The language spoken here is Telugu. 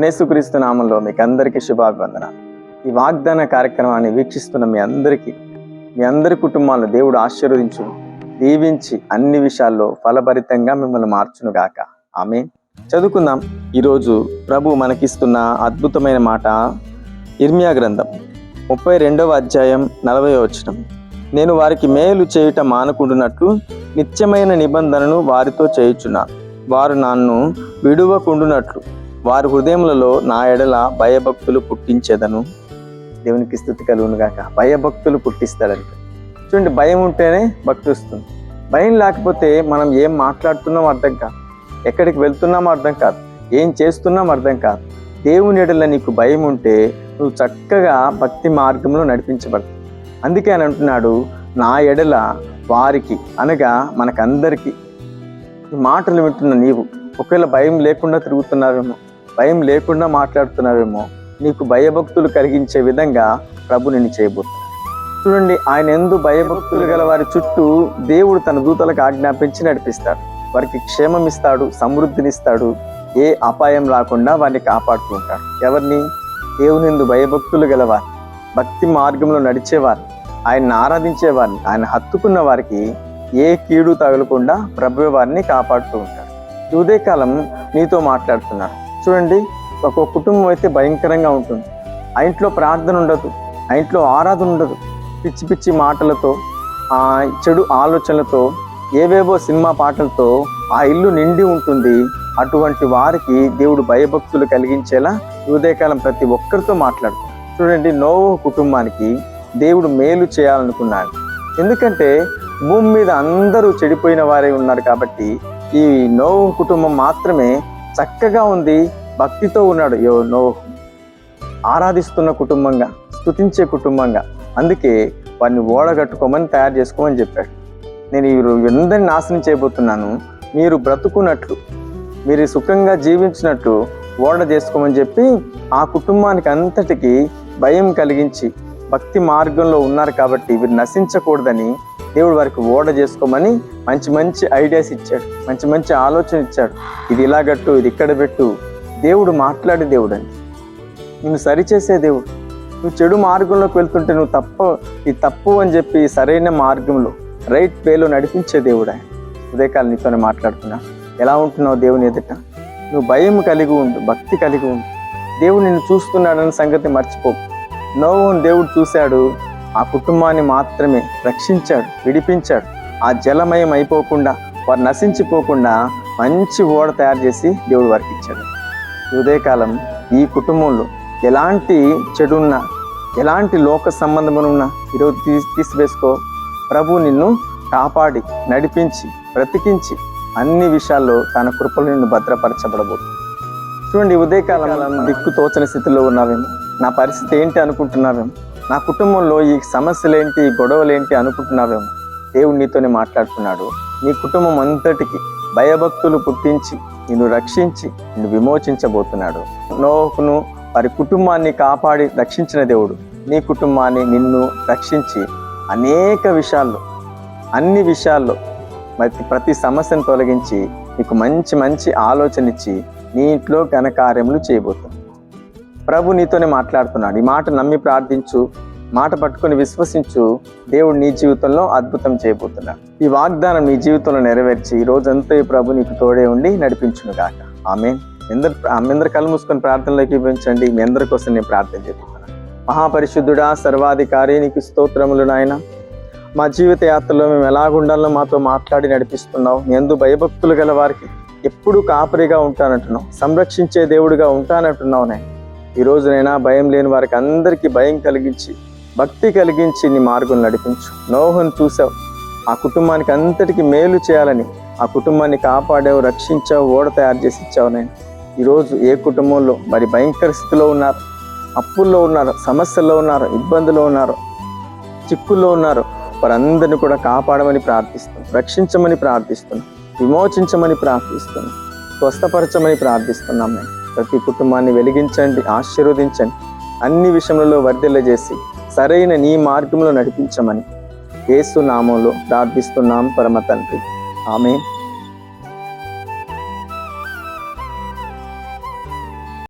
ప్రభనేసుక్రీస్తు నామంలో మీకు అందరికీ శుభాభివందనాలు. ఈ వాగ్దాన కార్యక్రమాన్ని వీక్షిస్తున్న మీ అందరికీ మీ అందరి కుటుంబాలను దేవుడు ఆశీర్వదించు దీవించి అన్ని విషయాల్లో ఫలభరితంగా మిమ్మల్ని మార్చును గాక. ఆమె చదువుకుందాం. ఈరోజు ప్రభు మనకిస్తున్న అద్భుతమైన మాట. ఇర్మియా గ్రంథం ముప్పై రెండవ అధ్యాయం నలభై వచనం. నేను వారికి మేలు చేయుట మానుకుంటున్నట్లు నిత్యమైన నిబంధనను వారితో చేయుచున్నాను. వారు నన్ను విడువకుండునట్లు వారి హృదయములలో నా ఎడల భయభక్తులు పుట్టించేదను. దేవునికి స్థుతి కలుగును గాక. భయభక్తులు పుట్టిస్తాడంట. చూడండి భయం ఉంటేనే భక్తి వస్తుంది. భయం లేకపోతే మనం ఏం మాట్లాడుతున్నాం అర్థం కాదు. ఎక్కడికి వెళ్తున్నామో అర్థం కాదు. ఏం చేస్తున్నాం అర్థం కాదు. దేవుని ఎడల నీకు భయం ఉంటే నువ్వు చక్కగా భక్తి మార్గంలో నడిపించబడతావు. అందుకే అని అంటున్నాడు నా ఎడల వారికి అనగా మనకందరికీ. ఈ మాటలు వింటున్న నీవు ఒకవేళ భయం లేకుండా తిరుగుతున్నారేమో. భయం లేకుండా మాట్లాడుతున్నావేమో నీకు భయభక్తులు కలిగించే విధంగా ప్రభు నిన్ను చేయబోతున్నాడు. చూడండి ఆయన ఎందు భయభక్తులు గల వారి చుట్టూ దేవుడు తన దూతలకు ఆజ్ఞాపించి నడిపిస్తాడు. వారికి క్షేమం ఇస్తాడు సమృద్ధినిస్తాడు ఏ అపాయం రాకుండా వారిని కాపాడుతూ ఉంటాడు. ఎవరిని? దేవుని ఎందు భయభక్తులు గలవారు భక్తి మార్గంలో నడిచేవారు ఆయన్ని ఆరాధించేవారిని ఆయన హత్తుకున్న వారికి ఏ కీడు తగలకుండా ప్రభు వారిని కాపాడుతూ ఉంటాడు. ఉదయకాలం నీతో మాట్లాడుతున్నాడు చూడండి ఒక కుటుంబం అయితే భయంకరంగా ఉంటుంది. ఆ ఇంట్లో ప్రార్థన ఉండదు ఆ ఇంట్లో ఆరాధన ఉండదు. పిచ్చి పిచ్చి మాటలతో ఆ చెడు ఆలోచనలతో ఏవేవో సినిమా పాటలతో ఆ ఇల్లు నిండి ఉంటుంది. అటువంటి వారికి దేవుడు భయభక్తులు కలిగించేలా హృదయకాలం ఉదయకాలం ప్రతి ఒక్కరితో మాట్లాడు చూడండి నోవు కుటుంబానికి దేవుడు మేలు చేయాలనుకున్నాడు. ఎందుకంటే భూమి మీద అందరూ చెడిపోయిన వారే ఉన్నారు కాబట్టి ఈ నోవు కుటుంబం మాత్రమే చక్కగా ఉంది భక్తితో ఉన్నాడు యో నో ఆరాధిస్తున్న కుటుంబంగా స్తుతించే కుటుంబంగా. అందుకే వారిని ఓడగట్టుకోమని తయారు చేసుకోమని చెప్పాడు. నేను ఈ నాశనం చేయబోతున్నాను మీరు బ్రతుకున్నట్లు మీరు సుఖంగా జీవించినట్టు ఓడ చేసుకోమని చెప్పి ఆ కుటుంబానికి అంతటికి భయం కలిగించి భక్తి మార్గంలో ఉన్నారు కాబట్టి వీరు నశించకూడదని దేవుడు వారికి ఓడ చేసుకోమని మంచి మంచి ఐడియాస్ ఇచ్చాడు. మంచి మంచి ఆలోచన ఇచ్చాడు. ఇది ఇలా గట్టు ఇది ఇక్కడ పెట్టు. దేవుడు మాట్లాడే దేవుడు అండి నిన్ను సరిచేసే దేవుడు. నువ్వు చెడు మార్గంలోకి వెళ్తుంటే నువ్వు తప్ప ఇది తప్పు అని చెప్పి సరైన మార్గంలో రైట్ వేలో నడిపించే దేవుడు ఆయన. ఉదయకాలం నీతోనే మాట్లాడుతున్నా. ఎలా ఉంటున్నావు దేవుని ఎదుట? నువ్వు భయం కలిగి ఉండు భక్తి కలిగి ఉండు. దేవుడు నిన్ను చూస్తున్నాడన్న సంగతి మర్చిపో. నోవును దేవుడు చూశాడు. ఆ కుటుంబాన్ని మాత్రమే రక్షించాడు విడిపించాడు. ఆ జలమయం అయిపోకుండా వారు నశించిపోకుండా మంచి ఓడ తయారు చేసి దేవుడు వారికి ఇచ్చాడు. ఉదయకాలం ఈ కుటుంబంలో ఎలాంటి చెడున్నా ఎలాంటి లోక సంబంధమునున్నా ఈరోజు తీసి తీసివేసుకో. ప్రభు నిన్ను కాపాడి నడిపించి బ్రతికించి అన్ని విషయాల్లో తన కృపలు నిన్ను భద్రపరచబడబోతుంది చూడండి ఈ ఉదయకాలం దిక్కు తోచని స్థితిలో ఉన్నావేమో నా పరిస్థితి ఏంటి అనుకుంటున్నావేమో. నా కుటుంబంలో ఈ సమస్యలు ఏంటి ఈ గొడవలు అనుకుంటున్నావేమో? దేవుడు నీతోనే మాట్లాడుతున్నాడు. నీ కుటుంబం అంతటికి భయభక్తులు పుట్టించి నిన్ను రక్షించి నిన్ను విమోచించబోతున్నాడు. నోకును వారి కుటుంబాన్ని కాపాడి రక్షించిన దేవుడు. నీ కుటుంబాన్ని నిన్ను రక్షించి అనేక విషయాల్లో అన్ని విషయాల్లో మరి ప్రతి సమస్యను తొలగించి నీకు మంచి మంచి ఆలోచన ఇచ్చి నీ ఇంట్లో ఘనకార్యములు చేయబోతుంది ప్రభు నీతోనే మాట్లాడుతున్నాడు. ఈ మాట నమ్మి ప్రార్థించు మాట పట్టుకొని విశ్వసించు దేవుడు నీ జీవితంలో అద్భుతం చేయబోతున్నాడు. ఈ వాగ్దానం నీ జీవితంలో నెరవేర్చి ఈ రోజంతా ఈ ప్రభు నీకు తోడే ఉండి నడిపించును గాక. ఆమె ఎందరు అందరు కళ్ళు మూసుకొని ప్రార్థనలోకి పెంచండి మీ అందరి కోసం నేను ప్రార్థన చేస్తున్నాను. మహాపరిశుద్ధుడా సర్వాధికారి నీకు స్తోత్రములు నాయన. మా జీవిత యాత్రలో మేము ఎలాగుండాలో మాతో మాట్లాడి నడిపిస్తున్నావు. మీ ఎందు భయభక్తులు గల వారికి ఎప్పుడు కాపరిగా ఉంటానంటున్నావు. సంరక్షించే దేవుడిగా ఉంటానంటున్నావు నేను ఈ రోజునైనా భయం లేని వారికి అందరికీ భయం కలిగించి భక్తి కలిగించి నీ మార్గం నడిపించు. నోహను చూసావు ఆ కుటుంబానికి అంతటికి మేలు చేయాలని ఆ కుటుంబాన్ని కాపాడావు రక్షించావు ఓడ తయారు చేసి ఇచ్చావు నేను. ఈరోజు ఏ కుటుంబంలో మరి భయంకర స్థితిలో ఉన్నారు? అప్పుల్లో ఉన్నారు సమస్యల్లో ఉన్నారు ఇబ్బందుల్లో ఉన్నారు చిక్కుల్లో ఉన్నారు. వారందరిని కూడా కాపాడమని ప్రార్థిస్తున్నాం. రక్షించమని ప్రార్థిస్తున్నాం. విమోచించమని ప్రార్థిస్తున్నాం. స్వస్థపరచమని ప్రార్థిస్తున్నాం మేము ప్రతి కుటుంబాన్ని వెలిగించండి ఆశీర్వదించండి. అన్ని విషయంలో వర్ధిల్లజేసి సరైన నీ మార్గంలో నడిపించమని కేసు నామంలో ప్రార్థిస్తున్నాం పరమ తండ్రి. ఆమె